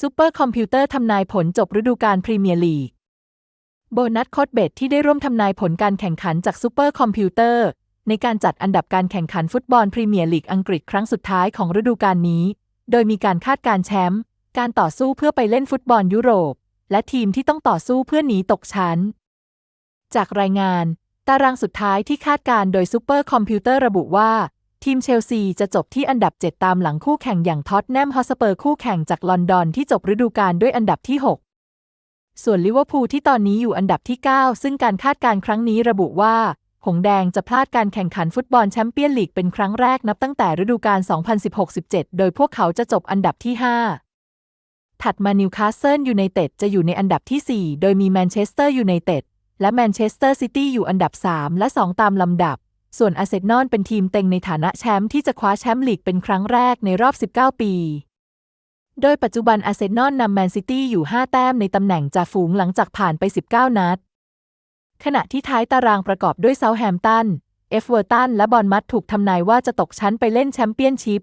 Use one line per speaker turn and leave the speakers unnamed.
ซูเปอร์คอมพิวเตอร์ทำนายผลจบฤดูกาลพรีเมียร์ลีก โบนัสโคดเบดที่ได้ร่วมทำนายผลการแข่งขันจากซูเปอร์คอมพิวเตอร์ ในการจัดอันดับการแข่งขันฟุตบอลพรีเมียร์ลีกอังกฤษครั้งสุดท้ายของฤดูกาลนี้ โดยมีการคาดการแชมป์ การต่อสู้เพื่อไปเล่นฟุตบอลยุโรป และทีมที่ต้องต่อสู้เพื่อหนีตกชั้น จากรายงาน ตารางสุดท้ายที่คาดการโดยซูเปอร์คอมพิวเตอร์ระบุว่า ทีมเชลซีจะจบที่อันดับ 7 ตามหลังคู่แข่งอย่างท็อตแนมฮอสเปอร์คู่แข่งจากลอนดอนที่จบฤดูกาลด้วยอันดับที่ 6 ส่วนลิเวอร์พูลที่ตอนนี้อยู่อันดับที่ 9 ซึ่งการคาดการณ์ครั้งนี้ระบุว่า หงแดงจะพลาดการแข่งขันฟุตบอลแชมเปี้ยนลีกเป็นครั้งแรกนับตั้งแต่ฤดูกาล 2016-17 โดยพวกเขาจะจบอันดับที่ 5 ถัดมานิวคาสเซิลยูไนเต็ดจะอยู่ในอันดับที่ 4 โดยมีแมนเชสเตอร์ยูไนเต็ดและแมนเชสเตอร์ซิตี้อยู่อันดับ 3 และ 2 ตามลำดับ ส่วนอาร์เซนอลเป็นทีมเต็งในฐานะแชมป์ที่จะคว้าแชมป์ลีกเป็นครั้งแรกในรอบ 19 ปี โดยปัจจุบันอาร์เซนอลนำแมนซิตี้อยู่ 5 แต้มในตำแหน่งจ่าฝูงหลังจากผ่านไป 19 นัด ขณะที่ท้ายตารางประกอบด้วยเซาแฮมตัน เอฟเวอร์ตัน และบอนมัดถูกทำนายว่าจะตกชั้นไปเล่นแชมเปี้ยนชิพ